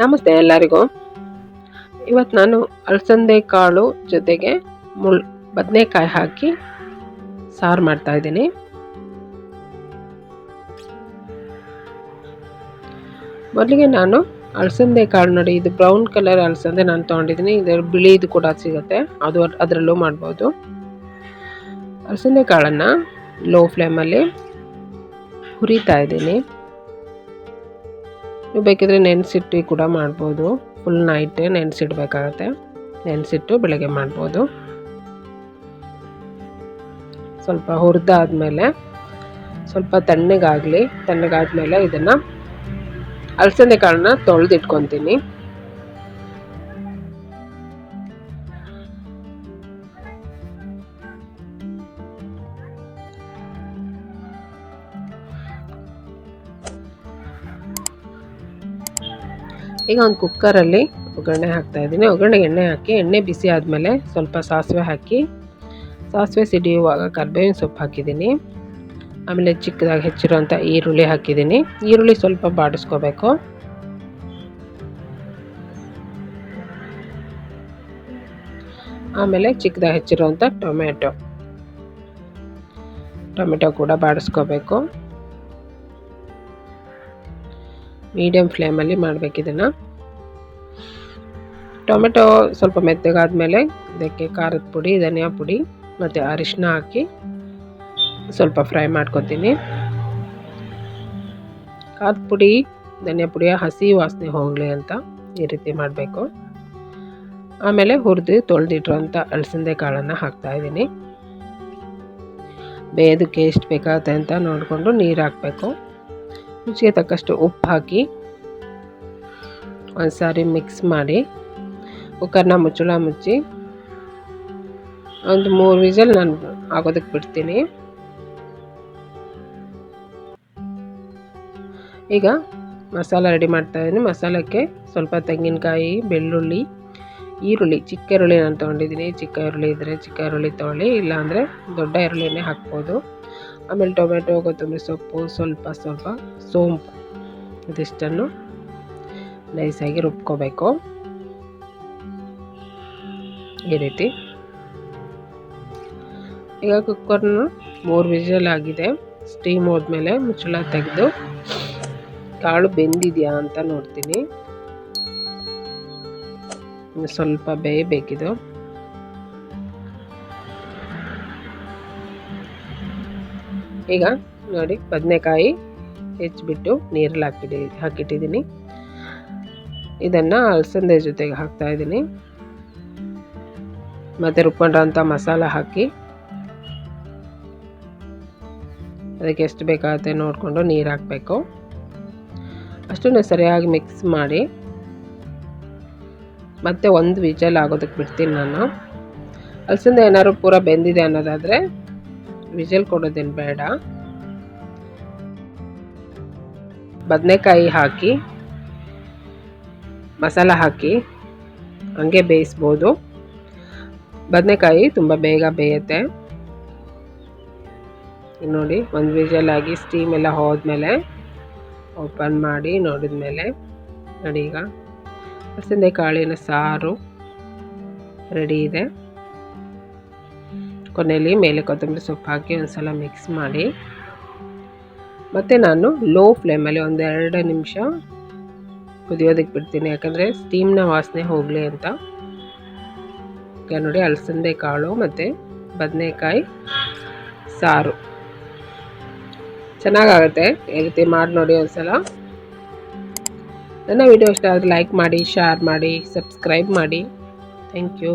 ನಮಸ್ತೆ ಎಲ್ಲರಿಗೂ. ಇವತ್ತು ನಾನು ಅಲಸಂದೆ ಕಾಳು ಜೊತೆಗೆ ಮುಳ್, ಬದನೆಕಾಯಿ ಹಾಕಿ ಸಾರು ಮಾಡ್ತಾ ಇದ್ದೀನಿ. ಮೊದಲಿಗೆ ನಾನು ಅಲಸಂದೆ ಕಾಳು ನೋಡಿ, ಇದು ಬ್ರೌನ್ ಕಲರ್ ಅಲಸಂದೆ ನಾನು ತೊಗೊಂಡಿದ್ದೀನಿ. ಇದರ ಬಿಳಿದು ಕೂಡ ಸಿಗುತ್ತೆ. ಅದು ಅದರಲ್ಲೂ ಮಾಡ್ಬೋದು. ಅಲಸಂದೆ ಕಾಳನ್ನು ಲೋ ಫ್ಲೇಮಲ್ಲಿ ಹುರಿತಾ ಇದ್ದೀನಿ. ನೀವು ಬೇಕಿದ್ರೆ ನೆನೆಸಿಟ್ಟು ಕೂಡ ಮಾಡ್ಬೋದು. ಫುಲ್ ನೈಟ್ ನೆನೆಸಿಡ್ಬೇಕಾಗತ್ತೆ ನೆನೆಸಿಟ್ಟು ಬೆಳಗ್ಗೆ ಮಾಡ್ಬೋದು. ಸ್ವಲ್ಪ ಹುರಿದಾದ್ಮೇಲೆ ಸ್ವಲ್ಪ ತಣ್ಣಗಾಗಲಿ. ತಣ್ಣಗಾದ್ಮೇಲೆ ಇದನ್ನು ಅಲಸಂದೆ ಕಾಳನ್ನ ತೊಳೆದಿಟ್ಕೊತೀನಿ. ಈಗ ಒಂದು ಕುಕ್ಕರಲ್ಲಿ ಒಗ್ಗರಣೆ ಹಾಕ್ತಾ ಇದ್ದೀನಿ. ಒಗ್ಗರಣೆಗೆ ಎಣ್ಣೆ ಹಾಕಿ, ಎಣ್ಣೆ ಬಿಸಿ ಆದಮೇಲೆ ಸ್ವಲ್ಪ ಸಾಸಿವೆ ಹಾಕಿ, ಸಾಸಿವೆ ಸಿಡಿಯುವಾಗ ಕರ್ಬೇವಿನ ಸೊಪ್ಪು ಹಾಕಿದ್ದೀನಿ. ಆಮೇಲೆ ಚಿಕ್ಕದಾಗಿ ಹೆಚ್ಚಿರುವಂಥ ಈರುಳ್ಳಿ ಹಾಕಿದ್ದೀನಿ. ಈರುಳ್ಳಿ ಸ್ವಲ್ಪ ಬಾಡಿಸ್ಕೋಬೇಕು. ಆಮೇಲೆ ಚಿಕ್ಕದಾಗಿ ಹೆಚ್ಚಿರುವಂಥ ಟೊಮೆಟೊ. ಟೊಮೆಟೊ ಕೂಡ ಬಾಡಿಸ್ಕೋಬೇಕು. ಮೀಡಿಯಮ್ ಫ್ಲೇಮಲ್ಲಿ ಮಾಡಬೇಕು ಇದನ್ನು. ಟೊಮೆಟೊ ಸ್ವಲ್ಪ ಮೆತ್ತಗಾದ್ಮೇಲೆ ಇದಕ್ಕೆ ಖಾರದ ಪುಡಿ, ಧನಿಯಾ ಪುಡಿ ಮತ್ತು ಅರಿಶಿನ ಹಾಕಿ ಸ್ವಲ್ಪ ಫ್ರೈ ಮಾಡ್ಕೊತೀನಿ. ಖಾರದ ಪುಡಿ, ಧನಿಯಾ ಪುಡಿಯ ಹಸಿ ವಾಸನೆ ಹೋಗಲಿ ಅಂತ ಈ ರೀತಿ ಮಾಡಬೇಕು. ಆಮೇಲೆ ಹುರಿದು ತೊಳೆದಿಟ್ಟಿರೋಂಥ ಅಲಸಂದೆ ಕಾಳನ್ನು ಹಾಕ್ತಾಯಿದ್ದೀನಿ ಬೇಯೋದಕ್ಕೆ ಎಷ್ಟು ಬೇಕಾಗುತ್ತೆ ಅಂತ ನೋಡಿಕೊಂಡು ನೀರು ಹಾಕಬೇಕು. ರುಚಿಗೆ ತಕ್ಕಷ್ಟು ಉಪ್ಪು ಹಾಕಿ ಒಂದು ಸಾರಿ ಮಿಕ್ಸ್ ಮಾಡಿ ಕುಕ್ಕರ್ನ ಮುಚ್ಚಳ ಮುಚ್ಚಿ ಒಂದು ಮೂರು ವಿಸಲ್ ನಾನು ಆಗೋದಕ್ಕೆ ಬಿಡ್ತೀನಿ. ಈಗ ಮಸಾಲ ರೆಡಿ ಮಾಡ್ತಾ ಇದ್ದೀನಿ. ಮಸಾಲಕ್ಕೆ ಸ್ವಲ್ಪ ತೆಂಗಿನಕಾಯಿ, ಬೆಳ್ಳುಳ್ಳಿ, ಈರುಳ್ಳಿ, ಚಿಕ್ಕ ಈರುಳ್ಳಿ ನಾನು ತೊಗೊಂಡಿದ್ದೀನಿ. ಚಿಕ್ಕ ಈರುಳ್ಳಿ ಇದ್ದರೆ ಚಿಕ್ಕ ಈರುಳ್ಳಿ ತೊಗೊಳ್ಳಿ, ಇಲ್ಲಾಂದರೆ ದೊಡ್ಡ ಈರುಳ್ಳಿನೇ ಹಾಕ್ಬೋದು. ಆಮೇಲೆ ಟೊಮೆಟೊ ಕೊತ್ತಂಬರಿ ಸೊಪ್ಪು, ಸ್ವಲ್ಪ ಸ್ವಲ್ಪ ಸೋಂಪು ಇದಿಷ್ಟನ್ನು ನೈಸಾಗಿ ರುಬ್ಕೋಬೇಕು. ಈ ರೀತಿ. ಈಗ ಕುಕ್ಕರ್ನ ಮೂರು ವಿಜಲ್ ಆಗಿದೆ. ಸ್ಟೀಮ್ ಹೋದ್ಮೇಲೆ ಮುಚ್ಚಳ ತೆಗೆದು ಕಾಳು ಬೆಂದಿದೆಯಾ ಅಂತ ನೋಡ್ತೀನಿ. ಸ್ವಲ್ಪ ಬೇಯಬೇಕಿದು. ಈಗ ನೋಡಿ ಬದನೆಕಾಯಿ ಹೆಚ್ಚಿಬಿಟ್ಟು ನೀರಲ್ಲಿ ಹಾಕಿಡಿ ಹಾಕಿಟ್ಟಿದ್ದೀನಿ. ಇದನ್ನು ಅಲಸಂದೆ ಜೊತೆಗೆ ಹಾಕ್ತಾ ಇದ್ದೀನಿ. ಮತ್ತು ರುಬ್ಕೊಂಡಿರೋಂಥ ಮಸಾಲ ಹಾಕಿ. ಅದಕ್ಕೆ ಎಷ್ಟು ಬೇಕಾಗುತ್ತೆ ನೋಡಿಕೊಂಡು ನೀರು ಹಾಕಬೇಕು. ಅಷ್ಟನ್ನು ಸರಿಯಾಗಿ ಮಿಕ್ಸ್ ಮಾಡಿ. ಮತ್ತೆ ಒಂದು ವಿಜಲ್ ಆಗೋದಕ್ಕೆ ಬಿಡ್ತೀನಿ ನಾನು. ಅಲಸಂದೆ ಏನಾದ್ರು ಪೂರ ಬೆಂದಿದೆ ಅನ್ನೋದಾದರೆ ವಿಜಲ್ ಕೊಡೋದೇನು ಬೇಡ. ಬದನೆಕಾಯಿ ಹಾಕಿ, ಮಸಾಲ ಹಾಕಿ, ಹಂಗೆ ಬೇಯಿಸ್ಬೋದು. ಬದನೆಕಾಯಿ ತುಂಬ ಬೇಗ ಬೇಯುತ್ತೆ. ನೋಡಿ, ಒಂದು ವಿಜಲ್ ಆಗಿ ಸ್ಟೀಮ್ ಎಲ್ಲ ಹೋದ್ಮೇಲೆ ಓಪನ್ ಮಾಡಿ ನೋಡಿದ ಮೇಲೆ ನೋಡಿ ಈಗ ಹಲಸಂದೆ ಕಾಳಿನ ಸಾರು ರೆಡಿ ಇದೆ. ಕೊನೆಯಲ್ಲಿ ಮೇಲೆ ಕೊತ್ತಂಬರಿ ಸೊಪ್ಪು ಹಾಕಿ ಒಂದು ಸಲ ಮಿಕ್ಸ್ ಮಾಡಿ. ಮತ್ತು ನಾನು ಲೋ ಫ್ಲೇಮಲ್ಲಿ ಒಂದು ಎರಡು ನಿಮಿಷ ಕುದಿಯೋದಕ್ಕೆ ಬಿಡ್ತೀನಿ. ಯಾಕಂದರೆ ಸ್ಟೀಮ್ನ ವಾಸನೆ ಹೋಗಲಿ ಅಂತ. ಈಗ ನೋಡಿ ಅಲಸಂದೆ ಕಾಳು ಮತ್ತು ಬದನೆಕಾಯಿ ಸಾರು. ಚೆನ್ನಾಗಾಗುತ್ತೆ. ಈ ರೀತಿ ಮಾಡಿ ನೋಡಿ ಒಂದ್ಸಲ. ನನ್ನ ವಿಡಿಯೋ ಇಷ್ಟ ಆದರೆ ಲೈಕ್ ಮಾಡಿ ಶೇರ್ ಮಾಡಿ ಸಬ್ಸ್ಕ್ರೈಬ್ ಮಾಡಿ. Thank you